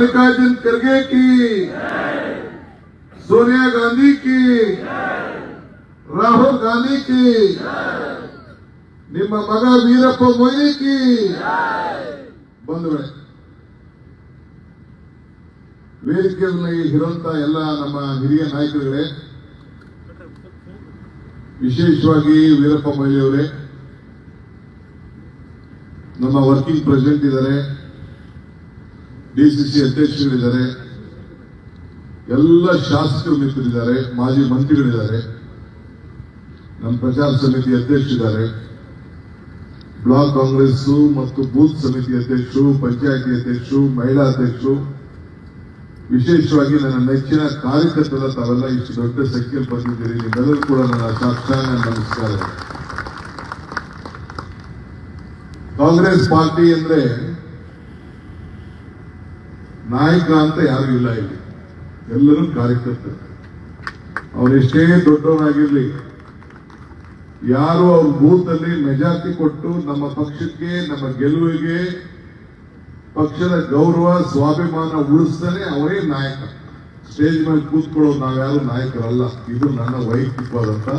मल्लिकार्जुन खड़गे की सोनिया गांधी की ರಾಹುಲ್ ಗಾಂಧಿ ಕಿ ನಿಮ್ಮ ಮಗ ವೀರಪ್ಪ ಮೊಯ್ಲಿ ಕಿ ಬಂಧುಗಳೇ ವೇದಿಕೆಯಲ್ಲಿ ಇರುವಂತ ಎಲ್ಲ ನಮ್ಮ ಹಿರಿಯ ನಾಯಕರುಗಳೇ ವಿಶೇಷವಾಗಿ ವೀರಪ್ಪ ಮೊಯ್ಲಿ ಅವರೇ ನಮ್ಮ ವರ್ಕಿಂಗ್ ಪ್ರೆಸಿಡೆಂಟ್ ಇದ್ದಾರೆ ಡಿಸಿಸಿ ಅಧ್ಯಕ್ಷರಿದ್ದಾರೆ. ಎಲ್ಲ ಶಾಸಕರು ಮಿತ್ರರಿದ್ದಾರೆ, ಮಾಜಿ ಮಂತ್ರಿಗಳಿದ್ದಾರೆ. ನಮ್ಮ ಪ್ರಚಾರ ಸಮಿತಿ ಅಧ್ಯಕ್ಷರಿದ್ದಾರೆ. ಬ್ಲಾಕ್ ಕಾಂಗ್ರೆಸ್ ಮತ್ತು ಬೂತ್ ಸಮಿತಿ ಅಧ್ಯಕ್ಷರು, ಪಂಚಾಯತಿ ಅಧ್ಯಕ್ಷರು, ಮಹಿಳಾ ಅಧ್ಯಕ್ಷರು. ವಿಶೇಷವಾಗಿ ನನ್ನ ನೆಚ್ಚಿನ ಕಾರ್ಯಕರ್ತರ ತಾವೆಲ್ಲ ಇಷ್ಟು ದೊಡ್ಡ ಸಂಖ್ಯೆಯಲ್ಲಿ ಬಂದಿದ್ದೀರಿ. ನಿಮ್ಮೆಲ್ಲರೂ ಕೂಡ ನನ್ನ ಸಾಕ್ಷಾಂಗ ನಮಸ್ಕಾರ. ಕಾಂಗ್ರೆಸ್ ಪಾರ್ಟಿ ಅಂದ್ರೆ ನಾಯಕ ಅಂತ ಯಾರು ಇಲ್ಲ ಇಲ್ಲಿ. ಎಲ್ಲರೂ ಕಾರ್ಯಕರ್ತರು. ಅವರೆಷ್ಟೇ ದೊಡ್ಡವರಾಗಿರ್ಲಿ, ಯಾರು ಅವ್ರ ಬೂತ್ ಅಲ್ಲಿ ಮೆಜಾರಿಟಿ ಕೊಟ್ಟು ನಮ್ಮ ಪಕ್ಷಕ್ಕೆ, ನಮ್ಮ ಗೆಲುವಿಗೆ ಪಕ್ಷದ ಗೌರವ, ಸ್ವಾಭಿಮಾನ ಉಳಿಸ್ತಾನೆ ಅವರೇ ನಾಯಕ. ಸ್ಟೇಜ್ ಮೇಲೆ ಕೂತ್ಕೊಳ್ಳೋ ನಾವ್ಯಾರು ನಾಯಕರಲ್ಲ. ಇದು ನನ್ನ ವೈಯಕ್ತಿಕವಾದಂತ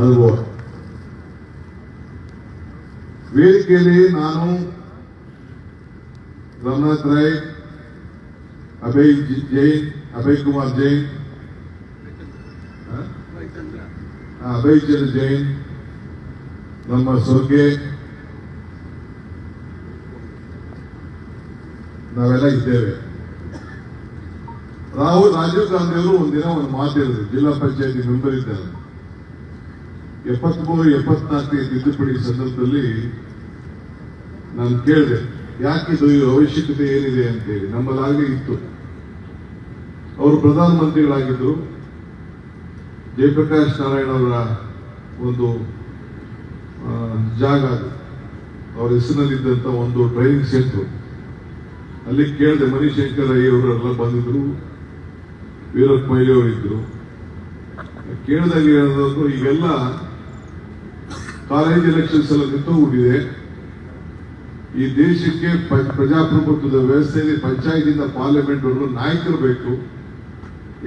ಅನುಭವ. ವೇದಿಕೆಯಲ್ಲಿ ನಾನು ರಮನಾಥ್ ರಾಯ್ ಅಭಯ್ ಜಿ- ಜೈನ್, ಅಭಯ್ ಕುಮಾರ್ ಜೈನ್. ನಮ್ಮ ಸೊರ್ಗೆ ನಾವೆಲ್ಲ ಇದ್ದೇವೆ. ರಾಹುಲ್, ರಾಜೀವ್ ಗಾಂಧಿ ಅವರು ಒಂದಿನ ಒಂದು ಮಾತಿರೋದು ಜಿಲ್ಲಾ ಪಂಚಾಯತಿ ಮೆಂಬರ್ ಇದ್ದಾರೆ. ಎಪ್ಪತ್ಮೂರು ಎಪ್ಪತ್ನಾಲ್ಕನೇ ತಿದ್ದುಪಡಿ ಸಂದರ್ಭದಲ್ಲಿ ನಾನು ಕೇಳಿದೆ. ಯಾಕಿದು ಇದು ಅವಶ್ಯಕತೆ ಏನಿದೆ ಅಂತೇಳಿ ನಮ್ಮಲ್ಲಾಗಲೇ ಇತ್ತು. ಅವರು ಪ್ರಧಾನಮಂತ್ರಿಗಳಾಗಿದ್ದರು. ಜಯಪ್ರಕಾಶ್ ನಾರಾಯಣ ಅವರ ಒಂದು ಜಾಗ ಅದು. ಅವ್ರ ಹೆಸರಿನಲ್ಲಿದ್ದಂಥ ಒಂದು ಟ್ರೈನಿಂಗ್ ಸೆಂಟರ್ ಅಲ್ಲಿ ಕೇಳಿದೆ, ಮಣಿಶಂಕರ್ ಅಯ್ಯವರೆಲ್ಲ ಬಂದಿದ್ರು, ವೀರಪ್ಪ ಮೊಯ್ಲಿ ಅವರಿದ್ದರು ಕೇಳಿದಾಗ ಹೇಳೋದು ಈಗೆಲ್ಲ ಕಾಲೇಜ್ ಎಲೆಕ್ಷನ್ಸ್ ಎಲ್ಲ ನಿಂತೋಗ್ಬಿಟ್ಟಿದೆ ಈ ದೇಶಕ್ಕೆ ಪ್ರಜಾಪ್ರಭುತ್ವದ ವ್ಯವಸ್ಥೆಯಲ್ಲಿ ಪಂಚಾಯತಿಂದ ಪಾರ್ಲಿಮೆಂಟ್ ವರೆಗೂ ನಾಯಕರು ಬೇಕು.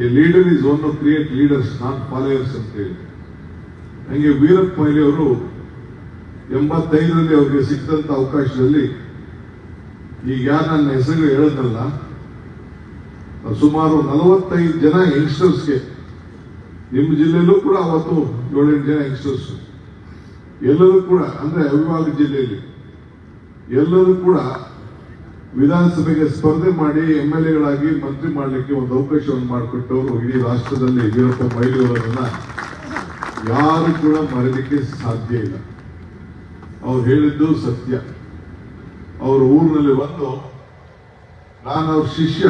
A leader is one create leaders not followers ಅಂತ ಹೇಳಿ. ಹಂಗೆ ವೀರಪ್ಪ ಮೊಯ್ಲಿ ಅವರು ಎಂಬತ್ತೈದರಲ್ಲಿ ಅವರಿಗೆ ಸಿಕ್ಕಂತ ಅವಕಾಶದಲ್ಲಿ ಈಗ ಯಾರು ನನ್ನ ಹೆಸರು ಹೇಳೋದಲ್ಲ ಸುಮಾರು ನಲವತ್ತೈದು ಜನ ಯಂಗ್ಸ್ಟರ್ಸ್ಗೆ ನಿಮ್ಮ ಜಿಲ್ಲೆಯಲ್ಲೂ ಕೂಡ ಅವತ್ತು ಏಳೆಂಟು ಜನ ಯಂಗ್ಸ್ಟರ್ಸ್ ಎಲ್ಲರೂ ಕೂಡ, ಅಂದ್ರೆ ಅವಿಭಾಗ ಜಿಲ್ಲೆಯಲ್ಲಿ. ಎಲ್ಲರೂ ಕೂಡ ವಿಧಾನಸಭೆಗೆ ಸ್ಪರ್ಧೆ ಮಾಡಿ ಎಂ ಎಲ್ ಎಗಳಾಗಿ ಮಂತ್ರಿ ಮಾಡಲಿಕ್ಕೆ ಒಂದು ಅವಕಾಶವನ್ನು ಮಾಡಿಕೊಟ್ಟವರು ಇಡೀ ರಾಷ್ಟ್ರದಲ್ಲಿ ಯಡಿಯೂರಪ್ಪ ಮೊಯ್ಲಿ ಅವರನ್ನ ಯಾರು ಕೂಡ ಮರೆಯಲಿಕ್ಕೆ ಸಾಧ್ಯ ಇಲ್ಲ. ಅವ್ರು ಹೇಳಿದ್ದು ಸತ್ಯ. ಅವ್ರ ಊರಿನಲ್ಲಿ ಬಂದು ನಾನು ಅವ್ರ ಶಿಷ್ಯ.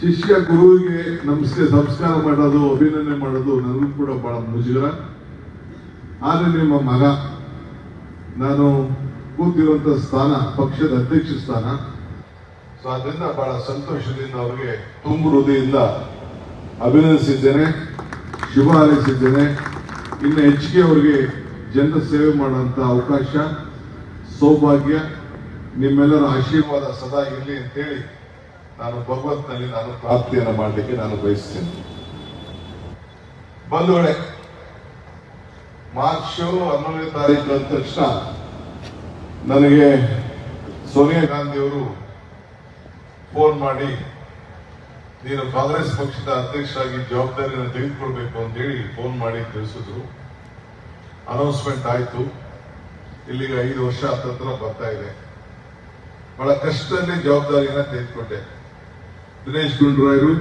ಶಿಷ್ಯ ಗುರುವಿಗೆ ನಮಸ್ಕಾರ ಸಂಸ್ಕಾರ ಮಾಡೋದು, ಅಭಿನಂದನೆ ಮಾಡೋದು ನನಗೂ ಕೂಡ ಬಹಳ ಮುಜುಗರ. ಆದರೆ ನಿಮ್ಮ ಮಗ, ನಾನು ಕೂತಿರುವಂತ ಸ್ಥಾನ, ಪಕ್ಷದ ಅಧ್ಯಕ್ಷ ಸ್ಥಾನ. ಸೊ ಅದರಿಂದ ಬಹಳ ಸಂತೋಷದಿಂದ ಅವರಿಗೆ ತುಂಬ ಹೃದಯದಿಂದ ಅಭಿನಂದಿಸಿದ್ದೇನೆ, ಶುಭ ಹಾರೈಸಿದ್ದೇನೆ. ಇನ್ನು ಹೆಚ್ಚಿಗೆ ಅವರಿಗೆ ಜನರ ಸೇವೆ ಮಾಡುವಂತ ಅವಕಾಶ, ಸೌಭಾಗ್ಯ, ನಿಮ್ಮೆಲ್ಲರ ಆಶೀರ್ವಾದ ಸದಾ ಇರಲಿ ಅಂತೇಳಿ ನಾನು ಭಗವಂತನಲ್ಲಿ ನಾನು ಪ್ರಾರ್ಥನೆಯನ್ನು ಮಾಡಲಿಕ್ಕೆ ನಾನು ಬಯಸ್ತೇನೆ. ಬಂಧುಗಳೇ, ಮಾರ್ಚ್ ಹನ್ನೊಂದನೇ ತಾರೀಕು ಅಂದ ತಕ್ಷಣ ನನಗೆ ಸೋನಿಯಾ ಗಾಂಧಿ ಅವರು ಫೋನ್ ಮಾಡಿ, ನೀನು ಕಾಂಗ್ರೆಸ್ ಪಕ್ಷದ ಅಧ್ಯಕ್ಷರಾಗಿ ಜವಾಬ್ದಾರಿಯನ್ನು ತೆಗೆದುಕೊಳ್ಬೇಕು ಅಂತ ಹೇಳಿ ಫೋನ್ ಮಾಡಿ ತಿಳಿಸಿದ್ರು. ಅನೌನ್ಸ್ಮೆಂಟ್ ಆಯ್ತು. ಇಲ್ಲಿಗೆ ಐದು ವರ್ಷ ಹತ್ತತ್ರ ಬರ್ತಾ ಇದೆ. ಬಹಳ ಕಷ್ಟದಲ್ಲಿ ಜವಾಬ್ದಾರಿಯನ್ನು ತೆಗೆದುಕೊಂಡೆ. ದಿನೇಶ್ ಗುಂಡೂರಾಯರು,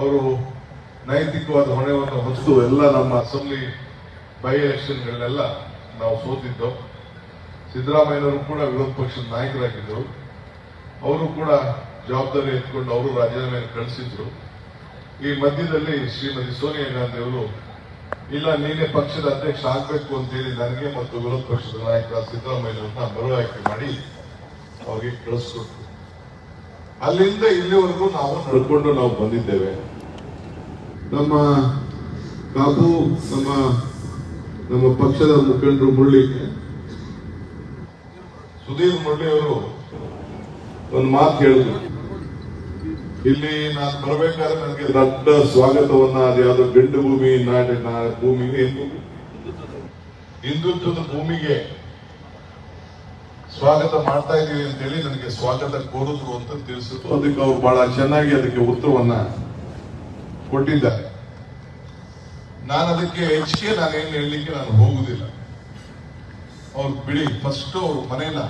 ಅವರು ನೈತಿಕವಾದ ಹೊಣೆಯನ್ನು ಹೊತ್ತು ಎಲ್ಲ ನಮ್ಮ ಅಸೆಂಬ್ಲಿ ಬೈ ಎಲೆಕ್ಷನ್ಗಳನ್ನೆಲ್ಲ ನಾವು ಸೋತಿದ್ದು ಸಿದ್ದರಾಮಯ್ಯನವರು ಕೂಡ ವಿರೋಧ ಪಕ್ಷದ ನಾಯಕರಾಗಿದ್ದರು. ಅವರು ಕೂಡ ಜವಾಬ್ದಾರಿ ಎತ್ಕೊಂಡು ಅವರು ರಾಜೀನಾಮೆಯನ್ನು ಕಳಿಸಿದ್ರು. ಈ ಮಧ್ಯದಲ್ಲಿ ಶ್ರೀಮತಿ ಸೋನಿಯಾ ಗಾಂಧಿ ಅವರು, ಇಲ್ಲ, ನೀನೇ ಪಕ್ಷದ ಅಧ್ಯಕ್ಷ ಆಗ್ಬೇಕು ಅಂತ ಹೇಳಿ ನನಗೆ ಮತ್ತು ವಿರೋಧ ಪಕ್ಷದ ನಾಯಕ ಸಿದ್ದರಾಮಯ್ಯನವ್ರನ್ನ ಮರು ಆಯ್ಕೆ ಮಾಡಿ ಅವ್ರಿಗೆ ಕಳಿಸ್ಕೊಟ್ರು. ಅಲ್ಲಿಂದ ಇಲ್ಲಿವರೆಗೂ ನಾವು ನಡ್ಕೊಂಡು ನಾವು ಬಂದಿದ್ದೇವೆ. ನಮ್ಮ ಕಾಪು, ನಮ್ಮ ನಮ್ಮ ಪಕ್ಷದ ಮುಖಂಡರು ಮುರಳಿ ಸುಧೀರ್ ಮುರಳಿ ಅವರು ಒಂದು ಮಾತು ಹೇಳಿದ್ರು. ಇಲ್ಲಿ ನಾನು ಬರಬೇಕಾದ್ರೆ ನನಗೆ ದೊಡ್ಡ ಸ್ವಾಗತವನ್ನ ಅದು ಯಾವ್ದೋ ಗಂಡು ಭೂಮಿ, ನಾಡಿ, ನಾ- ಭೂಮಿ ಏನ್ ಭೂಮಿ? ಹಿಂದುತ್ವದ ಭೂಮಿಗೆ ಸ್ವಾಗತ ಮಾಡ್ತಾ ಇದ್ದೀವಿ ಅಂತ ಹೇಳಿ ನನಗೆ ಸ್ವಾಗತ ಕೋರಿದ್ರು ಅಂತ ತಿಳಿಸಿದ್ರು. ಅದಕ್ಕೆ ಅವರು ಬಹಳ ಚೆನ್ನಾಗಿ ಅದಕ್ಕೆ ಉತ್ತರವನ್ನ ಕೊಟ್ಟಿದ್ದಾರೆ. ನಾನು ಅದಕ್ಕೆ ಹೆಚ್ಚಿಗೆ ಏನು ಹೇಳಲಿಕ್ಕೆ ನಾನು ಹೋಗುದಿಲ್ಲ ಅವ್ರು ಬಿಡಿ ಫಸ್ಟ್ ಅವ್ರ ಮನೇನ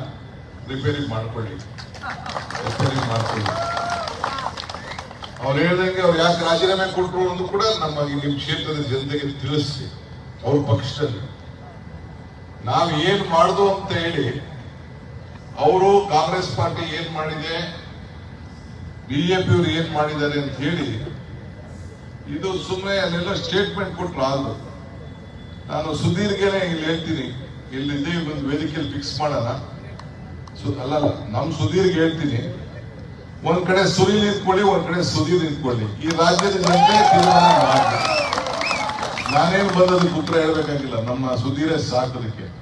ರಿಪೇರಿ ಮಾಡ್ಕೊಳ್ಳಿ. ರಿಪೇರಿ ಮಾಡ್ಕೊಳ್ಳಿ. ಅವ್ರು ಹೇಳ್ದಂಗೆ ಅವ್ರು ಯಾಕೆ ರಾಜೀನಾಮೆ ಕೊಟ್ಟರು ಅನ್ನೋದು ಕೂಡ ನಮ್ಮ ನಿಮ್ಮ ಕ್ಷೇತ್ರದ ಜನತೆಗೆ ತಿಳಿಸಿ ಅವ್ರ ಪಕ್ಷದಲ್ಲಿ. ನಾವು ಏನು ಮಾಡ್ದು ಅಂತ ಹೇಳಿ, ಅವರು ಕಾಂಗ್ರೆಸ್ ಪಾರ್ಟಿ ಏನ್ ಮಾಡಿದೆ ಬಿಜೆಪಿ ಅವರು ಏನ್ ಮಾಡಿದ್ದಾರೆ ಅಂತ ಹೇಳಿ, ಇದು ಸುಮ್ಮನೆ ಅಲ್ಲೆಲ್ಲ ಸ್ಟೇಟ್ಮೆಂಟ್ ಕೊಟ್ಟರು ಆದ್ರು. ನಾನು ಸುದೀರ್ಘನೇ ಇಲ್ಲಿ ಹೇಳ್ತೀನಿ. ಇಲ್ಲಿದ್ದೇ ಒಂದು ವೇದಿಕೆಯಲ್ಲಿ ಫಿಕ್ಸ್ ಮಾಡೋಣ. ಸು- ಅಲ್ಲಲ್ಲ, ನಮ್ ಸುಧೀರ್ಗೆ ಹೇಳ್ತೀನಿ. ಒಂದ್ ಕಡೆ ಸುರಿ ನಿಂತ್ಕೊಳ್ಳಿ, ಒಂದ್ ಕಡೆ ಸುಧೀರ್ ನಿಂತ್ಕೊಳ್ಳಿ. ಈ ರಾಜ್ಯದ ಜನತೆ ತೀರ್ಮಾನ ಮಾಡಿ ನಾನೇನು ಬಂದದಕ್ಕೆ ಉತ್ತರ ಹೇಳ್ಬೇಕಾಗಿಲ್ಲ, ನಮ್ಮ ಸುದೀರೇ ಸಾಕೋದಕ್ಕೆ.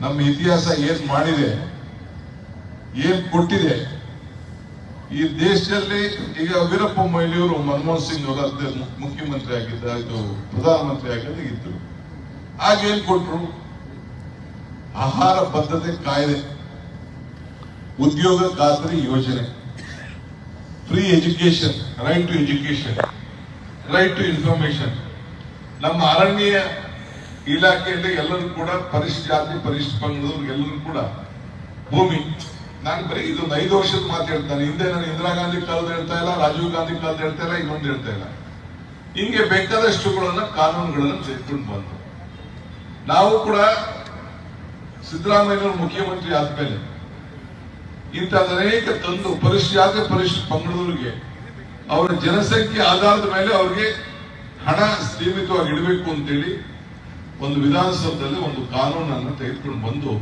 ನಮ್ಮ ಇತಿಹಾಸ ಏನ್ ಮಾಡಿದೆ, ಏನ್ ಕೊಟ್ಟಿದೆ. ಈ ದೇಶದಲ್ಲಿ ಈಗ ವೀರಪ್ಪ ಮೊಯ್ಲಿಯವರು ಮನಮೋಹನ್ ಸಿಂಗ್ ಅವರ ಮುಖ್ಯಮಂತ್ರಿ ಆಗಿದ್ದ, ಇದು ಪ್ರಧಾನಮಂತ್ರಿ ಆಗಿದ್ದ ಇದ್ರು. ಆಗ ಏನ್ ಕೊಟ್ರು? ಆಹಾರ ಬದ್ಧತೆ ಕಾಯ್ದೆ ಉದ್ಯೋಗ ಖಾತ್ರಿ ಯೋಜನೆ free education right to education right to information ನಮ್ಮ ಅರಣ್ಯ ಇಲಾಖೆಯಲ್ಲಿ ಎಲ್ಲರೂ ಕೂಡ ಪರಿಶ್, ಜಾತಿ ಪರಿಶ್ ಪಂಗಡದವ್ರು ಎಲ್ಲರೂ ಕೂಡ ಭೂಮಿ. ನಾನು ಬರೀ ಇದೊಂದು ಐದು ವರ್ಷದ ಮಾತಾಡ್ತಾನೆ ಹಿಂದೆ ನಾನು ಇಂದಿರಾ ಗಾಂಧಿ ಕಾಲದ ಹೇಳ್ತಾ ಇಲ್ಲ, ರಾಜೀವ್ ಗಾಂಧಿ ಕಾಲದ ಹೇಳ್ತಾ ಇಲ್ಲ, ಇನ್ನೊಂದು ಹೇಳ್ತಾ ಇಲ್ಲ. ಹಿಂಗೆ ಬೇಕಾದಷ್ಟುಗಳನ್ನ ಕಾನೂನುಗಳನ್ನು ತೆಗೆದುಕೊಂಡು ಬಂದು. ನಾವು ಕೂಡ ಸಿದ್ದರಾಮಯ್ಯನವರು ಮುಖ್ಯಮಂತ್ರಿ ಆದ್ಮೇಲೆ ಇಂಥದ್ದು ಅನೇಕ ತಂದು ಪರಿಶ್ ಜಾತಿ ಪರಿಶ್ ಪಂಗಡದವರಿಗೆ ಅವರ ಜನಸಂಖ್ಯೆ ಆಧಾರದ ಮೇಲೆ ಅವ್ರಿಗೆ ಹಣ ಸೀಮಿತವಾಗಿ ಇಡಬೇಕು ಅಂತೇಳಿ ಒಂದು ವಿಧಾನಸೌಧದಲ್ಲಿ ಒಂದು ಕಾನೂನನ್ನು ತೆಗೆದುಕೊಂಡು ಬಂದು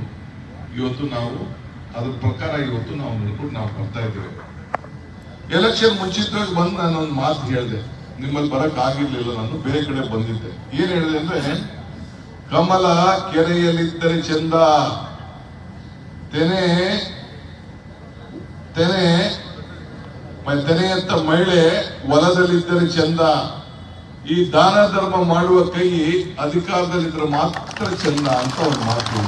ಇವತ್ತು ನಾವು ಅದ್ರ ಪ್ರಕಾರ ಇವತ್ತು ನಾವು ನೋಡ್ಕೊಂಡು ನಾವು ಬರ್ತಾ ಇದ್ದೇವೆ. ಎಲೆಕ್ಷನ್ ಮುಂಚಿತವಾಗಿ ಬಂದು ನಾನು ಒಂದು ಮಾತು ಹೇಳಿದೆ. ನಿಮ್ಮಲ್ಲಿ ಬರಕ್ ಆಗಿರ್ಲಿಲ್ಲ, ನಾನು ಬೇರೆ ಕಡೆ ಬಂದಿದ್ದೆ. ಏನ್ ಹೇಳಿದೆ ಅಂದ್ರೆ ಕಮಲ ಕೆರೆಯಲ್ಲಿದ್ದರೆ ಚಂದ. ತೆನೆ ತೆನೆ ತೆನೆಯಂತ ಮಹಿಳೆ ಹೊಲದಲ್ಲಿದ್ದರೆ ಚಂದ. ಈ ದಾನ ಧರ್ಮ ಮಾಡುವ ಕೈ ಅಧಿಕಾರದಲ್ಲಿದ್ದರೆ ಮಾತ್ರ ಚಂದ ಅಂತ ಒಂದು ಮಾತು.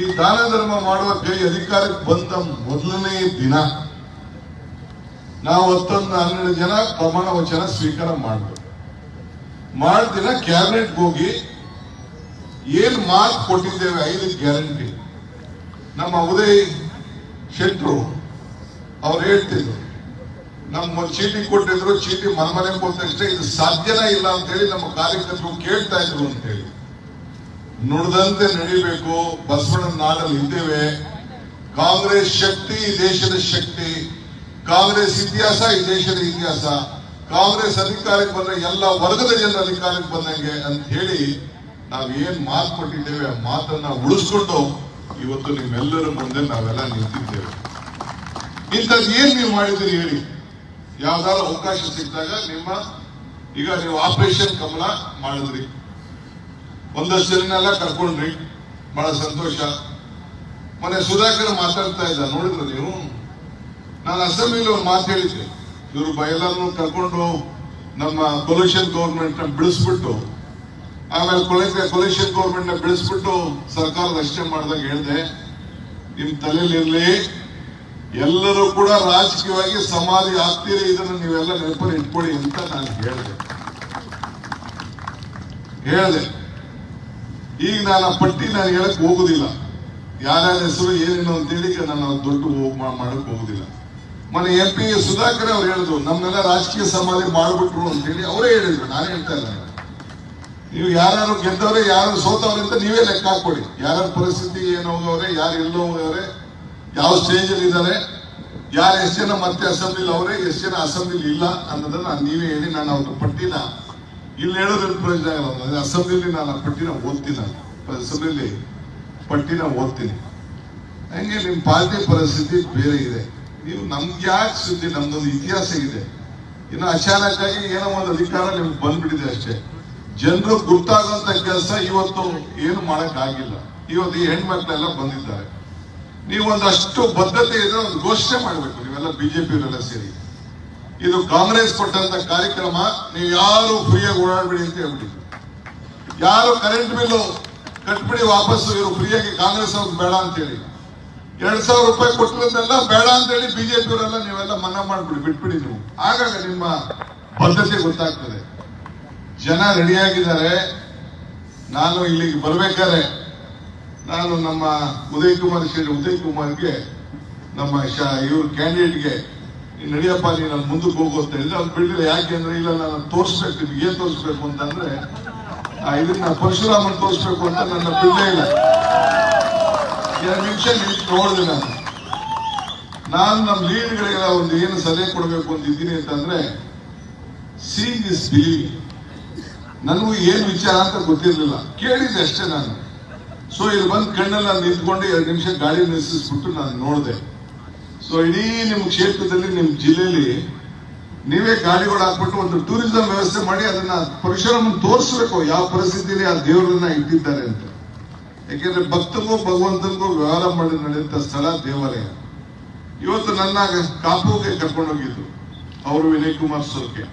ಈ ದಾನ ಧರ್ಮ ಮಾಡುವ ಕೈ ಅಧಿಕಾರಕ್ಕೆ ಬಂದ ಮೊದಲನೇ ದಿನ. ನಾವು ಹತ್ತೊಂದು ಹನ್ನೆರಡು ಜನ ಪ್ರಮಾಣ ವಚನ ಸ್ವೀಕಾರ ಮಾಡಿದ್ವಿ ಮಾಡಿದ ಕ್ಯಾಬಿನೆಟ್ ಹೋಗಿ ಏನ್ ಮಾರ್ಕ್ ಕೊಟ್ಟಿದ್ದೇವೆ ಐದು ಗ್ಯಾರಂಟಿ. ನಮ್ಮ ಉದಯ್ ಶೆಟ್ರು ಅವ್ರು ಹೇಳ್ತಿದ್ರು ನಮ್ಮ ಚೀಟಿ ಕೊಟ್ಟಿದ್ರು, ಚೀಟಿ ಮನೆ ಮನೆ ಕೊಟ್ಟ ಇದು ಸಾಧ್ಯನೇ ಇಲ್ಲ ಅಂತ ಹೇಳಿ ನಮ್ಮ ಕಾರ್ಯಕರ್ತರು ಕೇಳ್ತಾ ಇದ್ರು ಅಂತ ಹೇಳಿ ನುಡಿದಂತೆ ನಡಿಬೇಕು, ಬಸವಣ್ಣನ ನಾಡಲ್ಲಿ ಇದ್ದೇವೆ. ಕಾಂಗ್ರೆಸ್ ಶಕ್ತಿ ದೇಶದ ಶಕ್ತಿ. ಕಾಂಗ್ರೆಸ್ ಇತಿಹಾಸ, ಈ ದೇಶದ ಇತಿಹಾಸ. ಕಾಂಗ್ರೆಸ್ ಅಧಿಕಾರಕ್ಕೆ ಬಂದ್ರೆ ಎಲ್ಲ ವರ್ಗದ ಜನರ ಅಧಿಕಾರಕ್ಕೆ ಬಂದಂಗೆ ಅಂತ ಹೇಳಿ ನಾವು ಏನ್ ಮಾತು ಕೊಟ್ಟಿದ್ದೇವೆ ಆ ಮಾತನ್ನ ಉಳಿಸ್ಕೊಂಡು ಇವತ್ತು ನಿಮ್ಮೆಲ್ಲರ ಮುಂದೆ ನಾವೆಲ್ಲ ನಿಂತಿದ್ದೇವೆ. ಇಂಥದ್ದು ಏನ್ ನೀವು ಮಾಡಿದ್ರಿ ಹೇಳಿ? ಯಾವ್ದಾದ್ರು ಅವಕಾಶ ಸಿಕ್ಕಾಗ ನಿಮ್ಮ, ಈಗ ನೀವು ಆಪರೇಷನ್ ಕಮಲ ಮಾಡಿದ್ರಿ. ಒಂದಷ್ಟು ಜನನೆಲ್ಲ ಕರ್ಕೊಂಡ್ರಿ. ಬಹಳ ಸಂತೋಷ. ಮೊನ್ನೆ ಸುಧಾಕರ್ ಮಾತಾಡ್ತಾ ಇದ್ದ, ನೋಡಿದ್ರು ನೀವು? ನಾನು ಅಸೆಂಬ್ಲಿಲಿ ಒಂದು ಮಾತು ಹೇಳಿದ್ದೆ. ಇವರು ಬಯಲನ್ನು ಕರ್ಕೊಂಡು ನಮ್ಮ ಕೊಲ್ಯೂಷನ್ನ ಬಿಡಿಸ್ಬಿಟ್ಟು, ಆಮೇಲೆ ಕೊಲ್ಯೂಷನ್ ಗೌರ್ಮೆಂಟ್ನ ಬಿಡಿಸ್ಬಿಟ್ಟು ಸರ್ಕಾರ ರಚನೆ ಮಾಡಿದಾಗ ಹೇಳಿದೆ, ನಿಮ್ ತಲೆಯಲ್ಲಿರ್ಲಿ, ಎಲ್ಲರೂ ಕೂಡ ರಾಜಕೀಯವಾಗಿ ಸಮಾಧಿ ಆಗ್ತೀರಿ, ಇದನ್ನು ನೀವೆಲ್ಲ ನೆನಪಲ್ಲಿ ಇಟ್ಕೊಳ್ಳಿ ಅಂತ ನಾನು ಹೇಳಿದೆ. ಹೇಳಿದೆ. ಈಗ ನಾನು ಆ ಪಟ್ಟಿ ನಾನು ಹೇಳಕ್ ಹೋಗುದಿಲ್ಲ. ಯಾರ್ಯಾರ ಹೆಸರು ಏನೇನು ಅಂತ ಹೇಳಿ ನಾನು ದುಡ್ಡು ಮಾಡಕ್ ಹೋಗುದಿಲ್ಲ. ಮೊನ್ನೆ ಎಂ ಪಿ ಸುಧಾಕರ್ ಅವ್ರು ಹೇಳಿದ್ರು ನಮ್ಮನ್ನೆಲ್ಲ ರಾಜಕೀಯ ಸಮಾಧಿ ಮಾಡ್ಬಿಟ್ರು ಅಂತೇಳಿ. ಅವರೇ ಹೇಳಿದ್ರು, ನಾನು ಹೇಳ್ತಾ ಇಲ್ಲ ನೀವು ಯಾರು ಗೆದ್ದವ್ರೆ ಯಾರು ಸೋತವ್ರೆ ಅಂತ ನೀವೇ ಲೆಕ್ಕ ಹಾಕೊಡಿ ಯಾರ ಪರಿಸ್ಥಿತಿ ಏನು ಹೋಗವ್ರೆ ಯಾರು ಎಲ್ಲೋ ಹೋಗವ್ರೆ ಯಾವ ಸ್ಟೇಜ್ ಅಲ್ಲಿ ಇದ್ದಾರೆ, ಯಾರು ಎಷ್ಟು ಜನ ಮತ್ತೆ ಅಸೆಂಬ್ಲಿಲಿ ಅವರೇ, ಎಷ್ಟು ಜನ ಅಸೆಂಬ್ಲಿಲಿ ಇಲ್ಲ ಅನ್ನೋದನ್ನ ನೀವೇ ಹೇಳಿ, ನಾನು ಅವ್ರ ಪಟ್ಟಿನ ಇಲ್ಲಿ ಹೇಳೋದ್ರ ಪ್ರಯೋಜನ ಆಗಲ್ಲ. ಅಸೆಂಬ್ಲಿಲಿ ನಾನು ಆ ಪಟ್ಟಿನ ಓದ್ತೀನಿ ಅಸೆಂಬ್ಲಿಲಿ ಪಟ್ಟಿನ ಓದ್ತೀನಿ. ಹಂಗೆ ನಿಮ್ಮ ಪಾರ್ಟಿ ಪರಿಸ್ಥಿತಿ ಬೇರೆ ಇದೆ. ನೀವು ನಮ್ಗೆ ಯಾಕೆ ಸುದ್ದಿ, ನಮ್ದೊಂದು ಇತಿಹಾಸ ಇದೆ. ಇನ್ನು ಅಚಾನಕ್ಕಾಗಿ ಏನೋ ಒಂದು ಅಧಿಕಾರ ನಿಮ್ಗೆ ಬಂದ್ಬಿಟ್ಟಿದೆ ಅಷ್ಟೇ. ಜನರು ಗುರ್ತಾಗುವಂತ ಕೆಲಸ ಇವತ್ತು ಏನು ಮಾಡಕ್ ಆಗಿಲ್ಲ ಇವತ್ತು ಈ ಹೆಣ್ಮಕ್ಳೆಲ್ಲ ಬಂದಿದ್ದಾರೆ. ನೀವು ಒಂದಷ್ಟು ಬದ್ಧತೆ ಇದ್ರೆ ಒಂದು ಘೋಷಣೆ ಮಾಡಬೇಕು, ನೀವೆಲ್ಲ ಬಿಜೆಪಿಯವರೆಲ್ಲ ಸೇರಿ. ಇದು ಕಾಂಗ್ರೆಸ್ ಕೊಟ್ಟಂತ ಕಾರ್ಯಕ್ರಮ, ನೀವು ಯಾರು ಫ್ರೀಯಾಗಿ ಓಡಾಡ್ಬಿಡಿ ಅಂತ ಹೇಳ್ಬಿಡಿ. ಯಾರು ಕರೆಂಟ್ ಬಿಲ್ಲು ಕಟ್ಬಿಡಿ ವಾಪಸ್ಸು, ಇವರು ಫ್ರೀಯಾಗಿ ಕಾಂಗ್ರೆಸ್ ಅವ್ರಿಗೆ ಬೇಡ ಅಂತೇಳಿ ಎರಡ್ ಸಾವಿರ ರೂಪಾಯಿ ಕೊಟ್ಟಿರೋದೆಲ್ಲ ಬೇಡ ಅಂತೇಳಿ ಬಿಜೆಪಿ ಅವರೆಲ್ಲ ನೀವೆಲ್ಲ ಮನ್ನಾ ಮಾಡ್ಬಿಡಿ, ಬಿಟ್ಬಿಡಿ ನೀವು. ಆಗಾಗ ನಿಮ್ಮ ಬದ್ಧತೆ ಗೊತ್ತಾಗ್ತದೆ. ಜನ ರೆಡಿಯಾಗಿದ್ದಾರೆ ನಾನು ಇಲ್ಲಿಗೆ ಬರ್ಬೇಕಾದ್ರೆ ನಾನು ನಮ್ಮ ಉದಯ್ ಕುಮಾರ್ ಶೇಟ್ ಉದಯ್ ಕುಮಾರ್ಗೆ, ನಮ್ಮ ಇವ್ರ ಕ್ಯಾಂಡಿಡೇಟ್ಗೆ ನಡಿಯಪ್ಪ ನೀನು ಅಲ್ಲಿ ಮುಂದಕ್ಕೆ ಹೋಗು ಅಂತ ಹೇಳಿದ್ರೆ ಅವ್ನು ಬಿಡಲಿಲ್ಲ. ಯಾಕೆ ಅಂದ್ರೆ ಇಲ್ಲ, ನಾನು ತೋರಿಸ್ಬೇಕು ನಿಮ್ಗೆ. ಏನ್ ತೋರಿಸ್ಬೇಕು ಅಂತಂದ್ರೆ ಇದನ್ನ ಪರಶುರಾಮನ್ ತೋರಿಸ್ಬೇಕು ಅಂತ ನನ್ನ ಬಿಡಲೇ ಇಲ್ಲ. ಎರಡು ನಿಮಿಷ ನಿಂತು ನೋಡಿದೆ ನಾನು. ನಾನು ನಮ್ಮ ಲೀಡ್ಗಳಿಗೆಲ್ಲ ಒಂದು ಏನು ಸಲಹೆ ಕೊಡಬೇಕು ಅಂತ ಇದ್ದೀನಿ ಅಂತಂದ್ರೆ ಸೀಂಗ್ ಇಸ್ ಬಿಲೀವಿಂಗ್ ನನಗೂ ಏನು ವಿಚಾರ ಅಂತ ಗೊತ್ತಿರಲಿಲ್ಲ. ಕೇಳಿದ್ದೆ ಅಷ್ಟೇ ನಾನು. ಸೊ ಇಲ್ಲಿ ಬಂದು ಕಣ್ಣಲ್ಲಿ ನಾನು ನಿಂತ್ಕೊಂಡು ಎರಡು ನಿಮಿಷ ಗಾಳಿ ನಿಲ್ಲಿಸ್ಬಿಟ್ಟು ನಾನು ನೋಡಿದೆ. ಸೊ ಇಡೀ ನಿಮ್ಮ ಕ್ಷೇತ್ರದಲ್ಲಿ ನಿಮ್ಮ ಜಿಲ್ಲೆಯಲ್ಲಿ ನೀವೇ ಗಾಡಿಗಳು ಹಾಕ್ಬಿಟ್ಟು ಒಂದು ಟೂರಿಸಂ ವ್ಯವಸ್ಥೆ ಮಾಡಿ, ಅದನ್ನ ಪರಶುರಾಮನ್ ತೋರಿಸ್ಬೇಕು. ಯಾವ ಪರಿಸ್ಥಿತಿಯಲ್ಲಿ ಆ ದೇವರನ್ನ ಇಟ್ಟಿದ್ದಾರೆ ಅಂತ. ಯಾಕೆಂದ್ರೆ ಭಕ್ತಗೂ ಭಗವಂತನಿಗೂ ವ್ಯವಹಾರ ಮಾಡಿ ನಡೆಯುವಂತ ಸ್ಥಳ ದೇವಾಲಯ. ಇವತ್ತು ನನ್ನ ಕಾಪುಗೆ ಕರ್ಕೊಂಡೋಗಿದ್ರು ಅವರು ವಿನಯ್ ಕುಮಾರ್ ಸೋರ್ಕೆ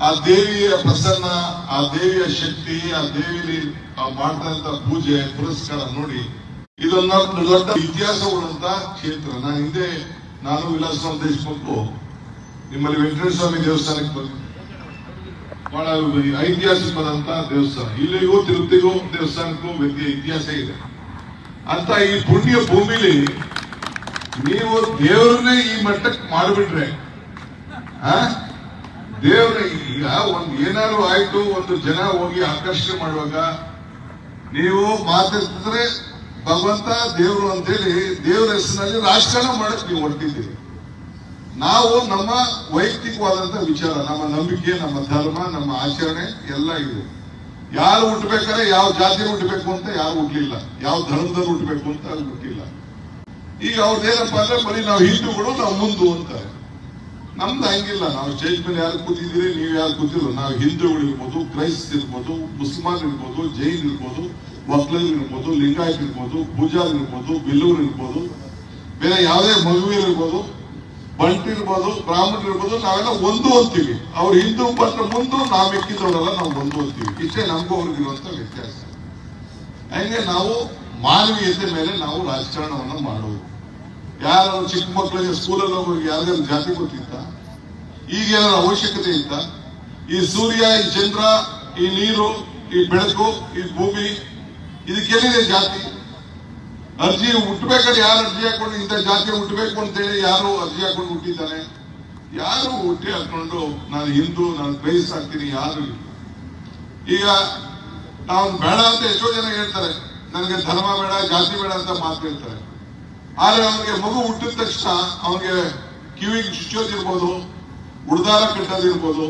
ಆ ದೇವಿಯ ಪ್ರಸನ್ನ, ಆ ದೇವಿಯ ಶಕ್ತಿ, ಆ ದೇವಿಯಲ್ಲಿ ಆ ಮಾಡ್ತಂತ ಪೂಜೆ, ಪುರಸ್ಕಾರ ನೋಡಿ ಇದೊಂದು ದೊಡ್ಡ ಇತಿಹಾಸ ಕ್ಷೇತ್ರ. ನಾನು ಹಿಂದೆ ನಾನು ವಿಲಾಸ ದೇಶಮುಖು. ನಿಮ್ಮಲ್ಲಿ ವೆಂಕಟೇಶ್ವರ ಸ್ವಾಮಿ ದೇವಸ್ಥಾನಕ್ಕೆ ಬಂದು ಬಹಳ ಐತಿಹಾಸಿಕವಾದಂತ ದೇವಸ್ಥಾನ. ಇಲ್ಲಿಗೂ ತಿರುಪತಿಗೂ ದೇವಸ್ಥಾನಕ್ಕೂ ವ್ಯಕ್ತಿ ಇತಿಹಾಸ ಇದೆ. ಅಂತ ಈ ಪುಣ್ಯ ಭೂಮಿಲಿ ನೀವು ದೇವರನ್ನೇ ಈ ಮಟ್ಟಕ್ಕೆ ಮಾಡಿಬಿಟ್ರೆ ದೇವ್ರ ಈಗ ಒಂದು ಏನಾದ್ರು ಆಯ್ತು, ಒಂದು ಜನ ಹೋಗಿ ಆಕರ್ಷಣೆ ಮಾಡುವಾಗ ನೀವು ಮಾತಾಡ್ತಿದ್ರೆ ಭಗವಂತ ದೇವರು ಅಂತೇಳಿ ದೇವರ ಹೆಸರಿನಲ್ಲಿ ರಾಜಕಾರಣ ಮಾಡಕ್ ನೀವು ಹೊರಟಿದ್ದೀರಿ. ನಾವು ನಮ್ಮ ವೈಯಕ್ತಿಕವಾದಂತಹ ವಿಚಾರ, ನಮ್ಮ ನಂಬಿಕೆ, ನಮ್ಮ ಧರ್ಮ, ನಮ್ಮ ಆಚರಣೆ ಎಲ್ಲ ಇದೆ ಯಾರು ಹುಟ್ಟಬೇಕಾದ್ರೆ ಯಾವ ಜಾತಿ ಹುಟ್ಟಬೇಕು ಅಂತ ಯಾರು ಹುಟ್ಟಲಿಲ್ಲ. ಯಾವ ಧರ್ಮದಲ್ಲಿ ಹುಟ್ಟಬೇಕು ಅಂತ ಅಲ್ಲಿ ಹುಟ್ಟಿಲ್ಲ ಈಗ ಅವ್ರದ್ದೇನಪ್ಪ ಅಂದ್ರೆ ಬರೀ ನಾವು ಹಿಂದೂಗಳು ನಾವು ಮುಂದು ಅಂತಾರೆ ನಮ್ದು ಹಂಗಿಲ್ಲ. ನಾವು ಸ್ಟೇಜ್ ಮೇಲೆ ಯಾರು ಕೂತಿದ್ದೀರಿ, ನೀವು ಯಾರು ಕೂತಿರೋ ನಾವು ಹಿಂದೂಗಳು ಇರ್ಬೋದು, ಕ್ರೈಸ್ತ ಇರ್ಬೋದು ಮುಸ್ಲ್ಮಾನ್ ಇರ್ಬೋದು, ಜೈನ್ ಇರ್ಬೋದು ಒಕ್ಲಲ್ ಇರ್ಬೋದು, ಲಿಂಗಾಯತ್ ಇರ್ಬೋದು, ಪೂಜಾರ್ ಇರ್ಬೋದು, ಬಿಲ್ಲೂರ್ ಇರ್ಬೋದು, ಬೇರೆ ಯಾವುದೇ ಮಗುವೀರ್ ಬಂಟ್ ಇರ್ಬೋದು ಬ್ರಾಹ್ಮಣ ಇರ್ಬೋದು, ನಾವೆಲ್ಲ ಒಂದು ಅಂತೀವಿ. ಅವ್ರು ಹಿಂದೂ ಬಂದ್ರೆ ಮುಂದೆ ನಾವು ಮೆಕ್ಕಿದವರೆಲ್ಲ ನಾವು ಒಂದು ಅಂತೀವಿ. ಇಷ್ಟೇ ನಮಗೂ ವ್ಯತ್ಯಾಸ. ಹಂಗೆ ನಾವು ಮಾನವೀಯತೆ ಮೇಲೆ ನಾವು ರಾಜಕಾರಣವನ್ನು ಮಾಡೋದು. ಯಾರು ಚಿಕ್ಕ ಮಕ್ಕಳಿಗೆ ಸ್ಕೂಲಲ್ಲಿ ಹೋಗಿ ಯಾರಿಗಾದ್ರು ಜಾತಿ ಗೊತ್ತಿತ್ತ? ಈಗ ಏನಾದ್ರು ಅವಶ್ಯಕತೆ ಇತ್ತ? ಈ ಸೂರ್ಯ, ಈ ಚಂದ್ರ, ಈ ನೀರು, ಈ ಬೆಳಕು, ಈ ಭೂಮಿ, ಇದಕ್ಕೆಲ್ಲಿದೆ ಜಾತಿ? ಅರ್ಜಿ ಹುಟ್ಟಬೇಕಾದ್ರೆ ಯಾರು ಅರ್ಜಿ ಹಾಕೊಂಡು ಇಂಥ ಜಾತಿ ಹುಟ್ಟಬೇಕು ಅಂತೇಳಿ ಯಾರು ಅರ್ಜಿ ಹಾಕೊಂಡು ಹುಟ್ಟಿದ್ದಾನೆ ಯಾರು ಹುಟ್ಟಿ ಹಾಕೊಂಡು ನಾನು ಹಿಂದೂ, ನಾನು ಕ್ರೈಸ್ತ ಆಗ್ತೀನಿ, ಯಾರು. ಈಗ ನಾವು ಬೇಡ ಅಂತ ಎಷ್ಟೋ ಜನ ಹೇಳ್ತಾರೆ, ನನಗೆ ಧರ್ಮ ಬೇಡ, ಜಾತಿ ಬೇಡ ಅಂತ ಮಾತು ಹೇಳ್ತಾರೆ. ಆದ್ರೆ ಅವನಿಗೆ ಮಗು ಹುಟ್ಟಿದ ತಕ್ಷಣ ಅವನಿಗೆ ಕಿವಿಗೆ ಚುಚ್ಚೋದಿರ್ಬೋದು ಉಡ್ದಾರ ಕಟ್ಟೋದಿರ್ಬೋದು,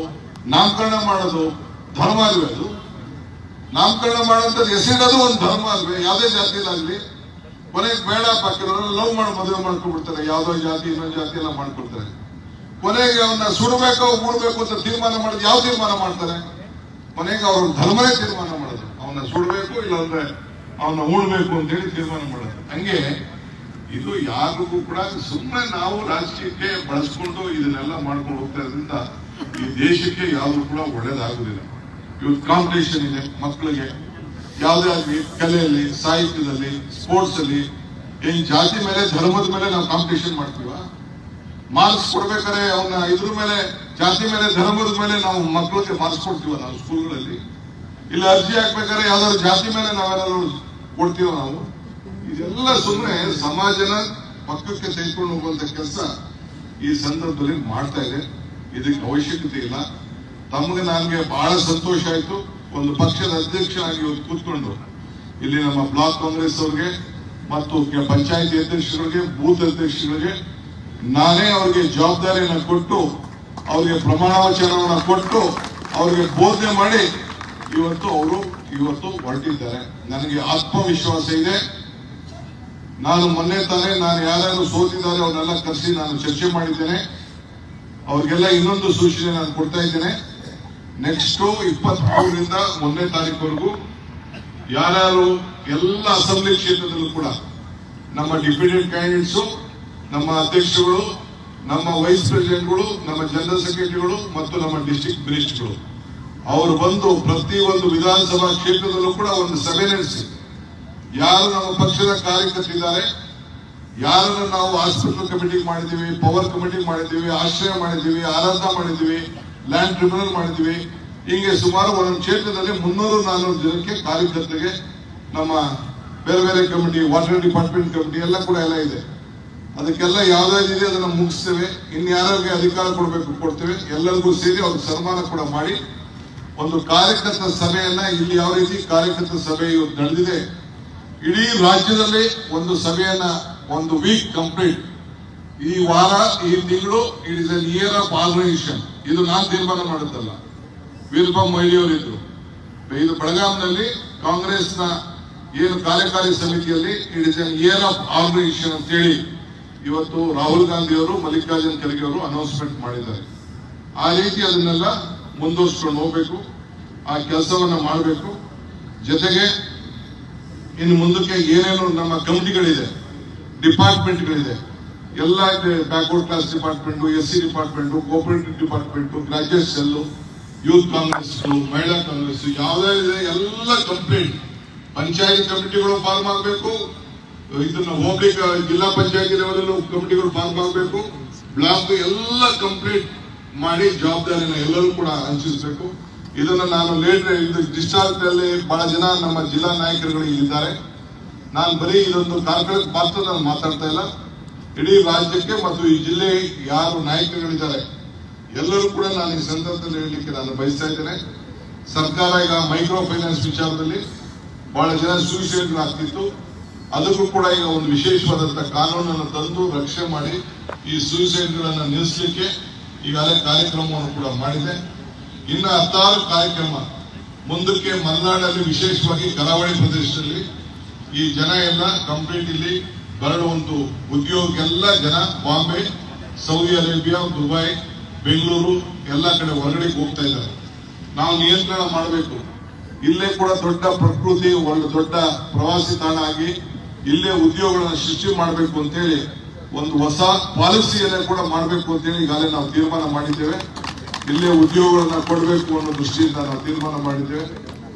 ನಾಮಕರಣ ಮಾಡೋದು, ಧರ್ಮ ಅಲ್ವೇ ಅದು? ನಾಮಕರಣ ಮಾಡೋಂಥದ್ದು ಹೆಸರಿಡೋದು ಒಂದು ಧರ್ಮ ಅಲ್ವೇ? ಯಾವುದೇ ಜಾತಿಲಾಗ್ಲಿ ಕೊನೆಗೆ ಬೇಡ ಕೆಲವರು ಲವ್ ಮಾಡಿ ಮದುವೆ ಮಾಡ್ಕೊಂಡ್ಬಿಡ್ತಾರೆ. ಯಾವ್ದೋ ಜಾತಿ, ಇನ್ನೊಂದು ಜಾತಿ ಎಲ್ಲ ಮಾಡ್ಕೊಳ್ತಾರೆ ಕೊನೆಗೆ ಅವನ್ನ ಸುಡಬೇಕು, ಉಡ್ಬೇಕು ಅಂತ ತೀರ್ಮಾನ ಮಾಡಿದ್ ಯಾವ ತೀರ್ಮಾನ ಮಾಡ್ತಾರೆ? ಕೊನೆಗೆ ಅವ್ರ ಧರ್ಮನೇ ತೀರ್ಮಾನ ಮಾಡೋದು. ಅವನ್ನ ಸುಡಬೇಕು, ಇಲ್ಲಾಂದ್ರೆ ಅವನ್ನ ಉಳ್ಬೇಕು ಅಂತ ಹೇಳಿ ತೀರ್ಮಾನ ಮಾಡೋದು. ಹಂಗೆ ಇದು ಯಾರಿಗೂ ಕೂಡ ಸುಮ್ಮನೆ ನಾವು ರಾಜಕೀಯಕ್ಕೆ ಬಳಸ್ಕೊಂಡು ಇದನ್ನೆಲ್ಲ ಮಾಡ್ಕೊಂಡು ಹೋಗ್ತಾ ಇದ್ರಿಂದ ಈ ದೇಶಕ್ಕೆ ಯಾವ್ದು ಕೂಡ ಒಳ್ಳೇದಾಗುದಿಲ್ಲ. ಇವತ್ತು ಕಾಂಪಿಟೇಷನ್ ಇದೆ, ಮಕ್ಕಳಿಗೆ ಯಾವುದೇ ಆಗಲಿ ಕಲೆಯಲ್ಲಿ, ಸಾಹಿತ್ಯದಲ್ಲಿ ಸ್ಪೋರ್ಟ್ಸ್ ಅಲ್ಲಿ ಏನ್ ಜಾತಿ ಮೇಲೆ, ಧರ್ಮದ ಮೇಲೆ ನಾವು ಕಾಂಪಿಟೇಷನ್ ಮಾಡ್ತೀವ? ಮಾರ್ಕ್ಸ್ ಕೊಡ್ಬೇಕಾದ್ರೆ ಅವನ್ನ ಇದ್ರ ಮೇಲೆ, ಜಾತಿ ಮೇಲೆ, ಧರ್ಮದ ಮೇಲೆ ನಾವು ಮಕ್ಕಳಿಗೆ ಮಾರ್ಕ್ಸ್ ಕೊಡ್ತೀವ ನಾವು ಸ್ಕೂಲ್ಗಳಲ್ಲಿ ಇಲ್ಲ ಅರ್ಜಿ ಹಾಕ್ಬೇಕಾದ್ರೆ ಯಾವ್ದಾದ್ರು ಜಾತಿ ಮೇಲೆ ನಾವೇನಾದ್ರು ಕೊಡ್ತೀವ ನಾವು? ಇದೆಲ್ಲ ಸುಮ್ಮನೆ ಸಮಾಜನ ಪಕ್ಕಕ್ಕೆ ತೆಗೆದುಕೊಂಡು ಹೋಗುವಂತ ಕೆಲಸ ಈ ಸಂದರ್ಭದಲ್ಲಿ ಮಾಡ್ತಾ ಇದೆ. ಇದಕ್ಕೆ ಅವಶ್ಯಕತೆ ಇಲ್ಲ. ತಮಗೆ ನನಗೆ ಬಹಳ ಸಂತೋಷ ಆಯ್ತು. ಒಂದು ಪಕ್ಷದ ಅಧ್ಯಕ್ಷರಾಗಿ ಇವತ್ತು ಕೂತ್ಕೊಂಡು ಇಲ್ಲಿ ನಮ್ಮ ಬ್ಲಾಕ್ ಕಾಂಗ್ರೆಸ್ ಅವ್ರಿಗೆ ಮತ್ತು ಪಂಚಾಯತಿ ಅಧ್ಯಕ್ಷರಿಗೆ, ಬೂತ್ ಅಧ್ಯಕ್ಷರಿಗೆ ನಾನೇ ಅವ್ರಿಗೆ ಜವಾಬ್ದಾರಿಯನ್ನು ಕೊಟ್ಟು, ಅವರಿಗೆ ಪ್ರಮಾಣ ವಚನವನ್ನು ಕೊಟ್ಟು, ಅವ್ರಿಗೆ ಬೋಧನೆ ಮಾಡಿ ಇವತ್ತು ಅವರು ಇವತ್ತು ಹೊರಟಿದ್ದಾರೆ. ನನಗೆ ಆತ್ಮವಿಶ್ವಾಸ ಇದೆ. ನಾನು ಮೊನ್ನೆ ತಾನೇ ನಾನು ಯಾರ್ಯಾರು ಸೋತಿದ್ದಾರೆ ಅವನ್ನೆಲ್ಲ ಕರೆಸಿ ನಾನು ಚರ್ಚೆ ಮಾಡಿದ್ದೇನೆ. ಅವ್ರಿಗೆಲ್ಲ ಇನ್ನೊಂದು ಸೂಚನೆ ನಾನು ಕೊಡ್ತಾ ಇದ್ದೇನೆ. ನೆಕ್ಸ್ಟ್ ಇಪ್ಪತ್ಮೂರರಿಂದ ಒಂದನೇ ತಾರೀಕುವರೆಗೂ ಯಾರ್ಯಾರು ಎಲ್ಲ ಅಸೆಂಬ್ಲಿ ಕ್ಷೇತ್ರದಲ್ಲೂ ಕೂಡ ನಮ್ಮ ಡಿಪ್ಯೂಟೆಡ್ ಕ್ಯಾಂಡಿಡೇಟ್ಸು, ನಮ್ಮ ಅಧ್ಯಕ್ಷರುಗಳು, ನಮ್ಮ ವೈಸ್ ಪ್ರೆಸಿಡೆಂಟ್ಗಳು, ನಮ್ಮ ಜನರಲ್ ಸೆಕ್ರೆಟರಿಗಳು ಮತ್ತು ನಮ್ಮ ಡಿಸ್ಟಿಕ್ ಮಿನಿಸ್ಟರ್ಗಳು. ಅವರು ಬಂದು ಪ್ರತಿ ಒಂದು ವಿಧಾನಸಭಾ ಕ್ಷೇತ್ರದಲ್ಲೂ ಕೂಡ ಒಂದು ಸಭೆ ನಡೆಸಿ. ಯಾರು ನಮ್ಮ ಪಕ್ಷದ ಕಾರ್ಯಕರ್ತರಿದ್ದಾರೆ ಯಾರನ್ನು ನಾವು ಹಾಸ್ಪಿಟಲ್ ಕಮಿಟಿ ಮಾಡಿದ್ದೀವಿ, ಪವರ್ ಕಮಿಟಿ ಮಾಡಿದ್ದೀವಿ, ಆಶ್ರಯ ಮಾಡಿದ್ದೀವಿ, ಆರಾಧನಾ ಮಾಡಿದೀವಿ ಲ್ಯಾಂಡ್ ಟ್ರಿಬ್ಯುನಲ್ ಮಾಡಿದೀವಿ ಹೀಗೆ ಸುಮಾರು ಒಂದೊಂದು ಕ್ಷೇತ್ರದಲ್ಲಿ ಮುನ್ನೂರು ನಾನ್ನೂರು ಜನಕ್ಕೆ ಕಾರ್ಯಕರ್ತರಿಗೆ ನಮ್ಮ ಬೇರೆ ಬೇರೆ ಕಮಿಟಿ ವಾಟರ್ ಡಿಪಾರ್ಟ್ಮೆಂಟ್ ಕಮಿಟಿ ಎಲ್ಲ ಕೂಡ ಎಲ್ಲ ಇದೆ. ಅದಕ್ಕೆಲ್ಲ ಯಾವ್ದಾವ್ದಿದೆ ಅದನ್ನ ಮುಗಿಸ್ತೇವೆ. ಇನ್ನು ಯಾರಿಗೆ ಅಧಿಕಾರ ಕೊಡಬೇಕು, ಕೊಡ್ತೇವೆ. ಎಲ್ಲರಿಗೂ ಸೇರಿ ಅವ್ರಿಗೆ ಸನ್ಮಾನ ಕೂಡ ಮಾಡಿ ಒಂದು ಕಾರ್ಯಕರ್ತ ಸಭೆಯನ್ನ ಇಲ್ಲಿ ಯಾವ ರೀತಿ ಕಾರ್ಯಕರ್ತ ಸಭೆ ನಡೆದಿದೆ. ಇಡೀ ರಾಜ್ಯದಲ್ಲಿ ಒಂದು ಸಭೆಯನ್ನ ಒಂದು ವೀಕ್ ಕಂಪ್ಲೀಟ್ ಈ ವಾರ, ಈ ತಿಂಗಳು it is an year of organisation ಇದು ನಾನು ತೀರ್ಮಾನ ಮಾಡುತ್ತಲ್ಲ. ವೀರಪ್ಪ ಮೊಯ್ಲಿಯವರಿದ್ರು. ಇದು ಬೆಳಗಾಂನಲ್ಲಿ ಕಾಂಗ್ರೆಸ್ನ ಏನು ಕಾರ್ಯಕಾರಿ ಸಮಿತಿಯಲ್ಲಿ it is an year of organisation ಅಂತೇಳಿ ಇವತ್ತು ರಾಹುಲ್ ಗಾಂಧಿ ಅವರು ಮಲ್ಲಿಕಾರ್ಜುನ್ ಖರ್ಗೆ ಅವರು ಅನೌನ್ಸ್ಮೆಂಟ್ ಮಾಡಿದ್ದಾರೆ. ಆ ರೀತಿ ಅದನ್ನೆಲ್ಲ ಮುಂದುವರಿಸ್ಕೊಂಡು ಹೋಗ್ಬೇಕು. ಆ ಕೆಲಸವನ್ನ ಮಾಡಬೇಕು. ಜೊತೆಗೆ ಇನ್ನು ಮುಂದಕ್ಕೆ ಏನೇನು ನಮ್ಮ ಕಮಿಟಿಗಳಿದೆ ಡಿಪಾರ್ಟ್ಮೆಂಟ್ಗಳಿದೆ ಎಲ್ಲ ಇದೆ backward class department S C department cooperative department graduate cell youth Congress Mahila Congress ಯಾವುದೇ ಇದೆ, ಎಲ್ಲ ಕಂಪ್ಲೀಟ್ ಪಂಚಾಯತ್ ಕಮಿಟಿಗಳು ಫಾರ್ಮ್ ಆಗಬೇಕು ಇದನ್ನ ಹೋಗ್ಲಿ ಜಿಲ್ಲಾ ಪಂಚಾಯತ್ ಕಮಿಟಿಗಳು ಫಾರ್ಮ್ ಆಗಬೇಕು ಬ್ಲಾಕ್ ಎಲ್ಲ ಕಂಪ್ಲೀಟ್ ಮಾಡಿ ಜವಾಬ್ದಾರಿನ ಎಲ್ಲರೂ ಕೂಡ ಹಂಚಿಸಬೇಕು. ಇದನ್ನ ನಾನು ಲೇಟ್ ಇದು ಡಿಸ್ಚಾರ್ಜ್ನಲ್ಲಿ ಬಹಳ ಜನ ನಮ್ಮ ಜಿಲ್ಲಾ ನಾಯಕರುಗಳು ಇಲ್ಲಿದ್ದಾರೆ ನಾನು ಬರೀ ಇದೊಂದು ಕಾರ್ಕಳಕ್ಕೆ ಮಾತ್ರ ನಾನು ಮಾತಾಡ್ತಾ ಇಲ್ಲ. ಇಡೀ ರಾಜ್ಯಕ್ಕೆ ಮತ್ತು ಈ ಜಿಲ್ಲೆ ಯಾರು ನಾಯಕರುಗಳಿದ್ದಾರೆ ಎಲ್ಲರೂ ಕೂಡ ನಾನು ಈ ಸಂದರ್ಭದಲ್ಲಿ ಹೇಳಲಿಕ್ಕೆ ನಾನು ಬಯಸ್ತಾ ಇದ್ದೇನೆ. ಸರ್ಕಾರ ಈಗ ಮೈಕ್ರೋ ಫೈನಾನ್ಸ್ ವಿಚಾರದಲ್ಲಿ ಬಹಳ ಜನ ಸೂಸೈಡ್ ಆಗ್ತಿತ್ತು. ಅದಕ್ಕೂ ಕೂಡ ಈಗ ಒಂದು ವಿಶೇಷವಾದಂತಹ ಕಾನೂನನ್ನು ತಂದು ರಕ್ಷಣೆ ಮಾಡಿ ಈ ಸೂಸೈಡ್ ಗಳನ್ನ ನಿಲ್ಲಿಸಲಿಕ್ಕೆ ಈಗಾಗಲೇ ಕಾರ್ಯಕ್ರಮವನ್ನು ಕೂಡ ಮಾಡಿದೆ. ಇನ್ನು ಹತ್ತಾರು ಕಾರ್ಯಕ್ರಮ ಮುಂದಕ್ಕೆ ಮಲೆನಾಡಲ್ಲಿ ವಿಶೇಷವಾಗಿ ಕರಾವಳಿ ಪ್ರದೇಶದಲ್ಲಿ ಈ ಜನ ಎಲ್ಲ ಕಂಪ್ಲೀಟ್ ಇಲ್ಲಿ ಬರಡುವಂತ ಎಲ್ಲ ಜನ Bombay, Saudi Arabia, Dubai, Bengaluru ಎಲ್ಲ ಕಡೆ ಹೊರಗಡೆ ಹೋಗ್ತಾ ಇದ್ದಾರೆ. ನಾವು ನಿಯಂತ್ರಣ ಮಾಡಬೇಕು. ಇಲ್ಲೇ ಕೂಡ ದೊಡ್ಡ ಪ್ರಕೃತಿ, ಒಂದು ದೊಡ್ಡ ಪ್ರವಾಸಿ ತಾಣ ಆಗಿ ಇಲ್ಲೇ ಉದ್ಯೋಗಗಳನ್ನು ಸೃಷ್ಟಿ ಮಾಡಬೇಕು ಅಂತೇಳಿ ಒಂದು ಹೊಸ ಪಾಲಿಸಿಯನ್ನೇ ಕೂಡ ಮಾಡಬೇಕು ಅಂತೇಳಿ ಈಗಾಗಲೇ ನಾವು ತೀರ್ಮಾನ ಮಾಡಿದ್ದೇವೆ. ಇಲ್ಲೇ ಉದ್ಯೋಗಗಳನ್ನ ಕೊಡಬೇಕು ಅನ್ನೋ ದೃಷ್ಟಿಯಿಂದ ನಾವು ತೀರ್ಮಾನ ಮಾಡಿದ್ದೇವೆ.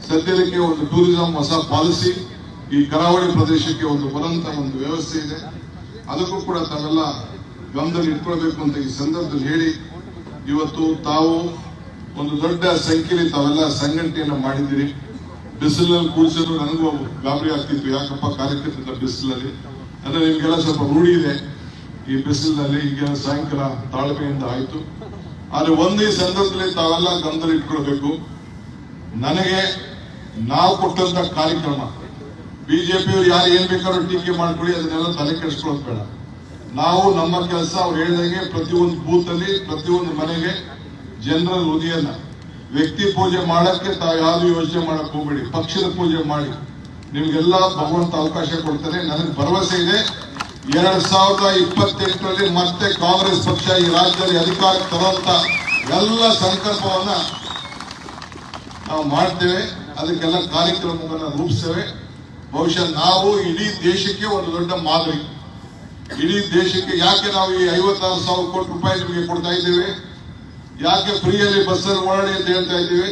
ಸದ್ಯಕ್ಕೆ ಒಂದು ಟೂರಿಸಂ ಹೊಸ ಪಾಲಿಸಿ ಈ ಕರಾವಳಿ ಪ್ರದೇಶಕ್ಕೆ ಒಂದು ಬರಂತ ಒಂದು ವ್ಯವಸ್ಥೆ ಇದೆ. ಅದಕ್ಕೂ ಕೂಡ ತಾವೆಲ್ಲ ಗಮನದಲ್ಲಿ ಇಟ್ಕೊಳ್ಬೇಕು ಅಂತ ಈ ಸಂದರ್ಭದಲ್ಲಿ ಹೇಳಿ, ಇವತ್ತು ತಾವು ಒಂದು ದೊಡ್ಡ ಸಂಖ್ಯೆಯಲ್ಲಿ ತಾವೆಲ್ಲ ಸಂಘಟನೆಯನ್ನು ಮಾಡಿದ್ದೀರಿ. ಬಿಸಿಲಲ್ಲಿ ಕೂರಿಸಿದ್ರು ನನಗೂ ಗಾಬರಿ ಆಗ್ತಿತ್ತು. ಯಾಕಪ್ಪ? ಕಾರ್ಯಕ್ರಮ ಬಿಸಿಲಲ್ಲಿ. ಅಂದ್ರೆ ನಿಮ್ಗೆಲ್ಲ ಸ್ವಲ್ಪ ರೂಢಿ ಇದೆ. ಈ ಬಿಸಿಲಿನಲ್ಲಿ ಈಗ ಸಾಯಂಕಾಲ ತಾಳ್ಮೆಯಿಂದ ಆಯ್ತು. ಆದ್ರೆ ಒಂದೇ ಸಂದರ್ಭದಲ್ಲಿ ತಾವೆಲ್ಲ ಗಮನದಲ್ಲಿ ಇಟ್ಕೊಳ್ಬೇಕು. ನನಗೆ ನಾವು ಕೊಟ್ಟಂತ ಕಾರ್ಯಕ್ರಮ ಬಿಜೆಪಿಯವರು ಯಾರು ಏನ್ ಬೇಕಾದ್ರೂ ಟೀಕೆ ಮಾಡ್ಕೊಳ್ಳಿ, ಅದನ್ನೆಲ್ಲ ತಲೆ ಕೆಡಿಸ್ಕೊಳ್ಳೋದು ಬೇಡ. ನಾವು ನಮ್ಮ ಕೆಲಸ ಅವ್ರು ಹೇಳಿದಂಗೆ ಪ್ರತಿಯೊಂದು ಬೂತ್ ಅಲ್ಲಿ ಪ್ರತಿಯೊಂದು ಮನೆಗೆ ಜನರ ಹೃದಯನ ವ್ಯಕ್ತಿ ಪೂಜೆ ಮಾಡಕ್ಕೆ ತಾವು ಯಾವ್ದು ಯೋಚನೆ ಮಾಡಕ್ ಹೋಗ್ಬೇಡಿ, ಪಕ್ಷದ ಪೂಜೆ ಮಾಡಿ. ನಿಮ್ಗೆಲ್ಲ ಭಗವಂತ ಅವಕಾಶ ಕೊಡ್ತಾರೆ ನನಗೆ ಭರವಸೆ ಇದೆ. ಎರಡ್ ಸಾವಿರದ ಇಪ್ಪತ್ತೆಂಟರಲ್ಲಿ ಮತ್ತೆ ಕಾಂಗ್ರೆಸ್ ಪಕ್ಷ ಈ ರಾಜ್ಯದಲ್ಲಿ ಅಧಿಕಾರ ತರುವಂತ ಎಲ್ಲ ಸಂಕಲ್ಪವನ್ನ ನಾವು ಮಾಡ್ತೇವೆ, ಅದಕ್ಕೆಲ್ಲ ಕಾರ್ಯಕ್ರಮಗಳನ್ನ ರೂಪಿಸ್ತೇವೆ. ಬಹುಶಃ ನಾವು ಇಡೀ ದೇಶಕ್ಕೆ ಒಂದು ದೊಡ್ಡ ಮಾದರಿ. ಇಡೀ ದೇಶಕ್ಕೆ ಯಾಕೆ ನಾವು ಈ ಐವತ್ತಾರು ಸಾವಿರ ಕೋಟಿ ರೂಪಾಯಿ ನಿಮಗೆ ಕೊಡ್ತಾ ಇದ್ದೇವೆ? ಯಾಕೆ ಫ್ರೀಯಲ್ಲಿ ಬಸ್ಸಲ್ಲಿ ಓಡಾಡಿ ಅಂತ ಹೇಳ್ತಾ ಇದ್ದೀವಿ?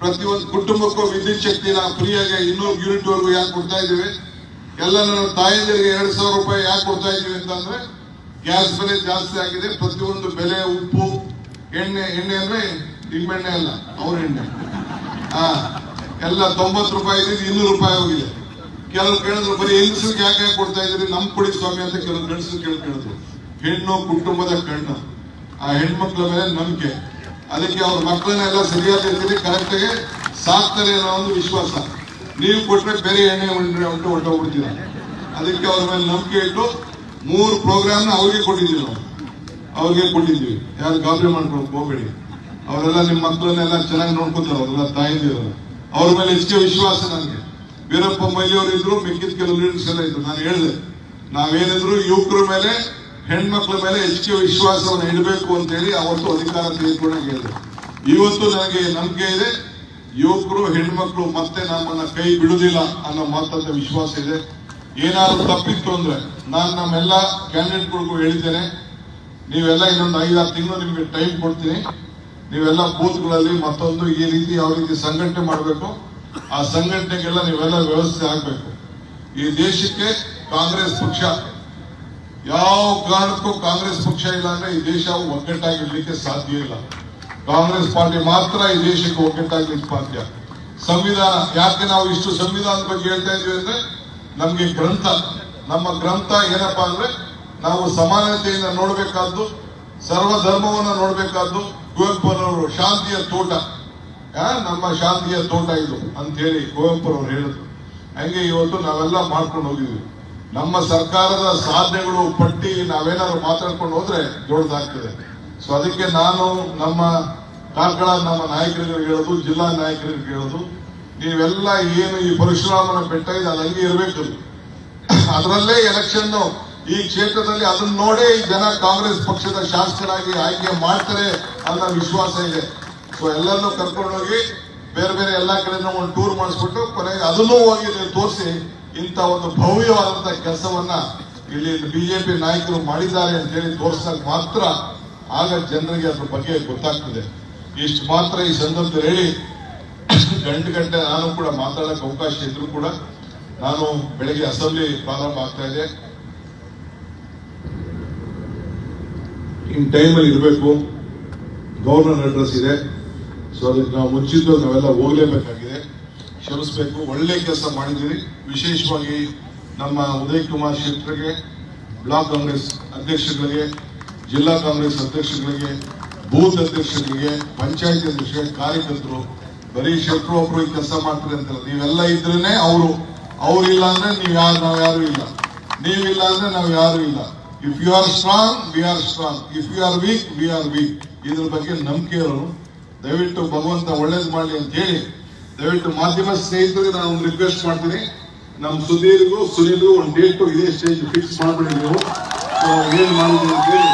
ಪ್ರತಿಯೊಂದು ಕುಟುಂಬಕ್ಕೂ ವಿದ್ಯುತ್ ಶಕ್ತಿನ ಫ್ರೀಯಾಗಿ ಇನ್ನೂರು ಯೂನಿಟ್ ವರೆಗೂ ಯಾಕೆ ಕೊಡ್ತಾ ಇದ್ದೇವೆ? ಎಲ್ಲ ನನ್ನ ತಾಯಂದಿರಿಗೆ ಎರಡು ಸಾವಿರ ರೂಪಾಯಿ ಯಾಕೆ ಕೊಡ್ತಾ ಇದ್ದೀವಿ ಅಂತಂದ್ರೆ ಗ್ಯಾಸ್ ಬೆಲೆ ಜಾಸ್ತಿ ಆಗಿದೆ. ಪ್ರತಿಯೊಂದು ಬೆಲೆ ಉಪ್ಪು, ಎಣ್ಣೆ ಎಣ್ಣೆ ಅಂದ್ರೆ ನಿಮ್ಮೆಣ್ಣೆ ಅಲ್ಲ ಅವ್ರ ಎಣ್ಣೆ ಹಾ, ಎಲ್ಲ ತೊಂಬತ್ತು ರೂಪಾಯಿ ಇದ್ದೀವಿ ಇನ್ನೂರು ರೂಪಾಯಿ ಹೋಗಿದೆ. ಕೆಲವರು ಕೇಳಿದ್ರು, ಬರೀ ಹೆಂಗಸರಿಗೆ ಯಾಕೆ ಕೊಡ್ತಾ ಇದ್ರಿ ನಮ್ ಕೊಡಿ ಸ್ವಾಮಿ ಅಂತ ಕೆಲವು ಗಂಡಸರು ಕೇಳಿ ಕೇಳಿದ್ರು. ಹೆಣ್ಣು ಕುಟುಂಬದ ಕಣ್ಣು, ಆ ಹೆಣ್ಮಕ್ಳ ಮೇಲೆ ನಂಬಿಕೆ. ಅದಕ್ಕೆ ಅವ್ರ ಮಕ್ಕಳನ್ನೆಲ್ಲ ಸರಿಯಾದ ರೀತಿಯಲ್ಲಿ ಕರೆಕ್ಟ್ ಆಗಿ ಸಾಕ್ತಾರೆ ಅನ್ನೋ ಒಂದು ವಿಶ್ವಾಸ. ನೀವು ಕೊಟ್ರೆ ಬೇರೆ ಎಣ್ಣೆ ಉಂಡ್ರೆ ಉಂಟು ಹೊಡ್ತೀರ ಅದಕ್ಕೆ ಅವ್ರ ಮೇಲೆ ನಂಬಿಕೆ ಇಟ್ಟು ಮೂರು ಪ್ರೋಗ್ರಾಮ್ ಅವ್ರಿಗೆ ಕೊಟ್ಟಿದ್ದೀವಿ ನಾವು. ಅವ್ರಿಗೆ ಕೊಟ್ಟಿದ್ದೀವಿ. ಯಾರು ಗಾಬರಿ ಮಾಡ್ಕೊಂಡು ಹೋಗ್ಬೇಡಿ. ಅವರೆಲ್ಲ ನಿಮ್ಮ ಮಕ್ಕಳನ್ನೆಲ್ಲ ಚೆನ್ನಾಗಿ ನೋಡ್ಕೊತಾರೆ, ಅವರೆಲ್ಲ ತಾಯಿದಿರಲ್ಲ ಅವ್ರ ಮೇಲೆ ಇಷ್ಟೇ ವಿಶ್ವಾಸ ನನಗೆ ವೀರಪ್ಪ ಮೊಯ್ಲಿಯವರು ಇದ್ರು, ಮಿಕ್ಕಿದ ಕೆಲವು ಲೀಡರ್ಸ್ ಎಲ್ಲ ಇದ್ರು. ನಾನು ಹೇಳಿದೆ, ನಾವೇನಿದ್ರು ಯುವಕರ ಮೇಲೆ, ಹೆಣ್ಮಕ್ಳ ಮೇಲೆ ಹೆಚ್ಚು ವಿಶ್ವಾಸವನ್ನು ಇಡಬೇಕು ಅಂತ ಹೇಳಿ ಅವತ್ತು ಅಧಿಕಾರ ತೆಗೆದುಕೊಂಡಾಗ ಹೇಳಿದೆ. ಇವತ್ತು ನನಗೆ ನಂಬಿಕೆ ಇದೆ, ಯುವಕರು, ಹೆಣ್ಮಕ್ಳು ಮತ್ತೆ ನಮ್ಮನ್ನ ಕೈ ಬಿಡುದಿಲ್ಲ ಅನ್ನೋ ಮಾತಂತ ವಿಶ್ವಾಸ ಇದೆ. ಏನಾದರೂ ತಪ್ಪಿತ್ತು ಅಂದ್ರೆ ನಾನು ನಮ್ಮೆಲ್ಲ ಕ್ಯಾಂಡಿಡೇಟ್ಗಳಿಗೂ ಹೇಳಿದ್ದೇನೆ, ನೀವೆಲ್ಲ ಇನ್ನೊಂದು ಐದಾರು ತಿಂಗಳು ನಿಮಗೆ ಟೈಮ್ ಕೊಡ್ತೀನಿ. ನೀವೆಲ್ಲ ಬೂತ್ಗಳಲ್ಲಿ ಮತ್ತೊಂದು ಈ ರೀತಿ ಯಾವ ರೀತಿ ಸಂಘಟನೆ ಮಾಡಬೇಕು ಆ ಸಂಘಟನೆಗೆಲ್ಲ ನೀವೆಲ್ಲ ವ್ಯವಸ್ಥೆ ಆಗಬೇಕು. ಈ ದೇಶಕ್ಕೆ ಕಾಂಗ್ರೆಸ್ ಪಕ್ಷ, ಯಾವ ಕಾರಣಕ್ಕೂ ಕಾಂಗ್ರೆಸ್ ಪಕ್ಷ ಇಲ್ಲ ಅಂದ್ರೆ ಈ ದೇಶ ಒಗ್ಗಟ್ಟಾಗಿರ್ಲಿಕ್ಕೆ ಸಾಧ್ಯ ಇಲ್ಲ. ಕಾಂಗ್ರೆಸ್ ಪಾರ್ಟಿ ಮಾತ್ರ ಈ ದೇಶಕ್ಕೆ ಒಗ್ಗಟ್ಟಾಗ್ಲಿಕ್ಕೆ ಸಾಧ್ಯ. ಸಂವಿಧಾನ, ಯಾಕೆ ನಾವು ಇಷ್ಟು ಸಂವಿಧಾನದ ಬಗ್ಗೆ ಹೇಳ್ತಾ ಇದೀವಿ ಅಂದ್ರೆ, ನಮ್ಗೆ ಗ್ರಂಥ, ನಮ್ಮ ಗ್ರಂಥ ಏನಪ್ಪಾ ಅಂದ್ರೆ, ನಾವು ಸಮಾನತೆಯಿಂದ ನೋಡ್ಬೇಕಾದ್ದು ಸರ್ವ ಧರ್ಮವನ್ನ ನೋಡ್ಬೇಕಾದ್ದು, ಕುವೆಂಪುರವರು, ಶಾಂತಿಯ ತೋಟ. ನಮ್ಮ ಶಾಂತಿಯ ತೋಟ ಇದು ಅಂತ ಹೇಳಿ ಕುವೆಂಪುರವರು ಹೇಳಿದ್ರು. ಹಂಗೆ ಇವತ್ತು ನಾವೆಲ್ಲ ಮಾಡ್ಕೊಂಡು ಹೋಗಿದ್ವಿ. ನಮ್ಮ ಸರ್ಕಾರದ ಸಾಧನೆಗಳು, ಪಟ್ಟಿ ನಾವೇನಾದ್ರು ಮಾತಾಡ್ಕೊಂಡು ಹೋದ್ರೆ ದೊಡ್ಡದಾಗ್ತದೆ. ಸೊ ಅದಕ್ಕೆ ನಾನು ನಮ್ಮ ಕಾರ್ಕಳ, ನಮ್ಮ ನಾಯಕರಿಗೆ ಹೇಳೋದು, ಜಿಲ್ಲಾ ನಾಯಕರಿಗೆ ಹೇಳೋದು, ನೀವೆಲ್ಲ ಏನು ಈ ಪರಶುರಾಮನ ಬೆಟ್ಟ ಇದೆ, ಅದು ಹಂಗೆ ಇರಬೇಕು. ಅದರಲ್ಲೇ ಎಲೆಕ್ಷನ್ ಈ ಕ್ಷೇತ್ರದಲ್ಲಿ ಅದನ್ನ ನೋಡೇ ಜನ ಕಾಂಗ್ರೆಸ್ ಪಕ್ಷದ ಶಾಸಕರಾಗಿ ಆಯ್ಕೆ ಮಾಡ್ತಾರೆ ಅನ್ನೋ ವಿಶ್ವಾಸ ಇದೆ. ಸೊ ಎಲ್ಲರನ್ನೂ ಕರ್ಕೊಂಡೋಗಿ ಬೇರೆ ಬೇರೆ ಎಲ್ಲಾ ಕಡೆನೂ ಒಂದು ಟೂರ್ ಮಾಡಿಸ್ಬಿಟ್ಟು ಕೊನೆಗೆ ಅದನ್ನೂ ಹೋಗಿ ತೋರಿಸಿ ಇಂಥ ಒಂದು ಭವ್ಯವಾದಂತಹ ಕೆಲಸವನ್ನ ಇಲ್ಲಿ ಬಿಜೆಪಿ ನಾಯಕರು ಮಾಡಿದ್ದಾರೆ ಅಂತ ಹೇಳಿ ತೋರಿಸಿದಾಗ ಮಾತ್ರ ಆಗ ಜನರಿಗೆ ಅದ್ರ ಬಗ್ಗೆ ಗೊತ್ತಾಗ್ತದೆ. ಇಷ್ಟು ಮಾತ್ರ ಈ ಸಂದರ್ಭದಲ್ಲಿ ಹೇಳಿ, ಗಂಟೆ ಗಂಟೆ ನಾನು ಕೂಡ ಮಾತಾಡಕ್ಕೆ ಅವಕಾಶ ಇದ್ರು ಕೂಡ ನಾನು ಬೆಳಗ್ಗೆ ಅಸೆಂಬ್ಲಿ ಪ್ರಾರಂಭ ಆಗ್ತಾ ಇದೆ. ಇನ್ ಟೈಮಲ್ಲಿ ಇರಬೇಕು. ಗವರ್ನರ್ ಅಡ್ರೆಸ್ ಇದೆ. ಸೊ ಅದಕ್ಕೆ ನಾವು ಮುಚ್ಚಿದ್ದು ನಾವೆಲ್ಲ ಹೋಗಲೇಬೇಕಾಗಿದೆ. ಶ್ರಮಿಸಬೇಕು ಒಳ್ಳೆ ಕೆಲಸ ಮಾಡಿದ್ದೀವಿ ವಿಶೇಷವಾಗಿ ನಮ್ಮ ಉದಯ್ ಕುಮಾರ್ ಶೆಟ್ಟರ್ಗೆ ಬ್ಲಾಕ್ ಕಾಂಗ್ರೆಸ್ ಅಧ್ಯಕ್ಷಗಳಿಗೆ ಜಿಲ್ಲಾ ಕಾಂಗ್ರೆಸ್ ಅಧ್ಯಕ್ಷಗಳಿಗೆ ಬೂತ್ ಅಧ್ಯಕ್ಷರಿಗೆ, ಪಂಚಾಯತ್ ಅಧ್ಯಕ್ಷ ಕಾರ್ಯಕರ್ತರು, ಬರೀ ಶೆಟ್ರು ಒಬ್ರು ಕೆಲಸ ಮಾಡ್ತಾರೆ ಅಂತಲ್ಲ ನೀವೆಲ್ಲ ಇದ್ರೇ ಅವರು. ಅವ್ರು ಇಲ್ಲ ಅಂದ್ರೆ ನೀವು ಯಾರು ನಾವು ಯಾರು ಇಲ್ಲ. ನೀವಿಲ್ಲ ಅಂದ್ರೆ ನಾವು ಯಾರು ಇಲ್ಲ. If you are strong we are strong if you are weak we are weak ಇದ್ರ ಬಗ್ಗೆ ನಂಬಿಕೆ ಇರೋರು. ದಯವಿಟ್ಟು ಭಗವಂತ ಒಳ್ಳೇದು ಮಾಡಲಿ ಅಂತ ಹೇಳಿ, ದಯವಿಟ್ಟು ಮಾಧ್ಯಮ ಸ್ನೇಹಿತರಿಗೆ ನಾನು ಒಂದು ರಿಕ್ವೆಸ್ಟ್ ಮಾಡ್ತೀನಿ. ನಮ್ಮ ಸುಧೀರ್ಗೂ ಸುನೀಲ್ಗೂ ಒಂದು ಡೇಟು ಇದೇ ಸ್ಟೇಜ್ ಫಿಕ್ಸ್ ಮಾಡ್ಬಿಡಿ ನೀವು. ಏನು ಮಾಡಿದ್ರಿ ಅಂತ ಹೇಳಿ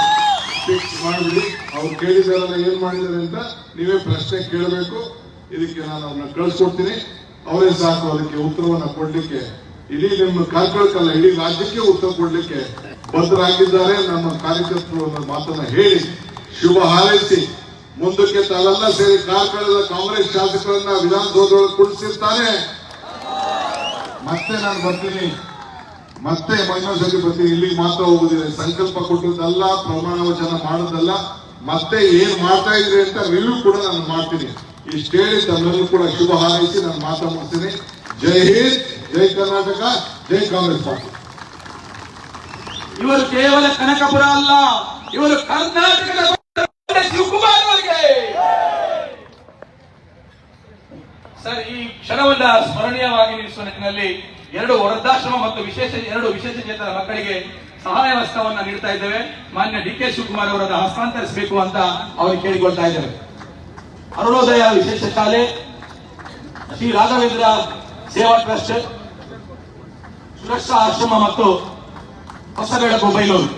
ಫಿಕ್ಸ್ ಮಾಡಿಬಿಡಿ. ಅವ್ರು ಕೇಳಿದಾರಲ್ಲ ಏನು ಮಾಡಿದ್ದಾರೆ ಅಂತ ನೀವೇ ಪ್ರಶ್ನೆ ಕೇಳಬೇಕು. ಇದಕ್ಕೆ ನಾನು ಅವ್ರನ್ನ ಕಳಿಸ್ಕೊಡ್ತೀನಿ. ಅವರೇ ಸಾಕು ಅದಕ್ಕೆ ಉತ್ತರವನ್ನು ಕೊಡಲಿಕ್ಕೆ. ಇಡೀ ನಿಮ್ಮ ಕಾರ್ಕಳಕ್ಕಲ್ಲ ಇಡೀ ರಾಜ್ಯಕ್ಕೆ ಉತ್ತರ ಕೊಡಲಿಕ್ಕೆ ಬದ್ಧರಾಗಿದ್ದಾರೆ. ನಮ್ಮ ಕಾರ್ಯಕರ್ತರು ಅನ್ನೋ ಮಾತನ್ನ ಹೇಳಿ ಶುಭ ಹಾರೈಸಿ. ಮುಂದಕ್ಕೆ ತಾವೆಲ್ಲ ಸೇರಿ ಕಾರ್ಕಳದ ಕಾಂಗ್ರೆಸ್ ಶಾಸಕರನ್ನ ವಿಧಾನಸೌಧದೊಳಗೆ ಕುಳಿಸಿರ್ತಾನೆ. ಮತ್ತೆ ನಾನು ಬರ್ತೀನಿ. ಮತ್ತೆ ಮೈನೋಸಲ್ಲಿ ಬರ್ತೀನಿ. ಇಲ್ಲಿಗೆ ಮಾತ್ರ ಹೋಗುದಿಲ್ಲ. ಸಂಕಲ್ಪ ಕೊಟ್ಟದ್ದಲ್ಲ, ಪ್ರಮಾಣ ವಚನ ಮಾಡೋದಲ್ಲ. ಮತ್ತೆ ಏನ್ ಮಾಡ್ತಾ ಇದ್ರಿ ಅಂತ ರಿವ್ಯೂ ಕೂಡ ನಾನು ಮಾಡ್ತೀನಿ. ಇಷ್ಟು ಹೇಳಿ ಕೂಡ ಶುಭ ಹಾರೈಸಿ ನಾನು ಮಾತಾ ಮಾಡ್ತೀನಿ ಜೈ ಹಿಂದ್, ಜೈ ಕರ್ನಾಟಕ, ಜೈ ಕಾಂಗ್ರೆಸ್ ಪಾರ್ಟಿ. ಇವರು ಕೇವಲ ಕನಕಪುರ ಅಲ್ಲ, ಇವರು ಕರ್ನಾಟಕದ ಕೊಂಡ ಶಿವಕುಮಾರ್ ಅವರಿಗೆ ಸರ್, ಈ ಕ್ಷಣವನ್ನ ಸ್ಮರಣೀಯವಾಗಿ ನಿಲ್ಲಿಸುವ ನಿಟ್ಟಿನಲ್ಲಿ ಎರಡು ವೃದ್ಧಾಶ್ರಮ ಮತ್ತು ವಿಶೇಷ, ಎರಡು ವಿಶೇಷ ಚೇತನ ಮಕ್ಕಳಿಗೆ ಸಹಾಯ ಹಸ್ತವನ್ನ ನೀಡ್ತಾ ಇದ್ದೇವೆ. ಮಾನ್ಯ ಡಿ ಕೆ ಶಿವಕುಮಾರ್ ಅವರ ಹಸ್ತಾಂತರಿಸಬೇಕು ಅಂತ ಅವರು ಕೇಳಿಕೊಳ್ತಾ ಇದ್ದೇವೆ ಅರುಣೋದಯ ವಿಶೇಷ ಶಾಲೆ, ಶ್ರೀ ರಾಘವೇಂದ್ರ ಸೇವಾ ಟ್ರಸ್ಟ್, ಸುರಕ್ಷಾ ಆಶ್ರಮ ಮತ್ತು ಹೊಸಗಡ ಮೊಬೈಲ್ ಬೈಲೂರು.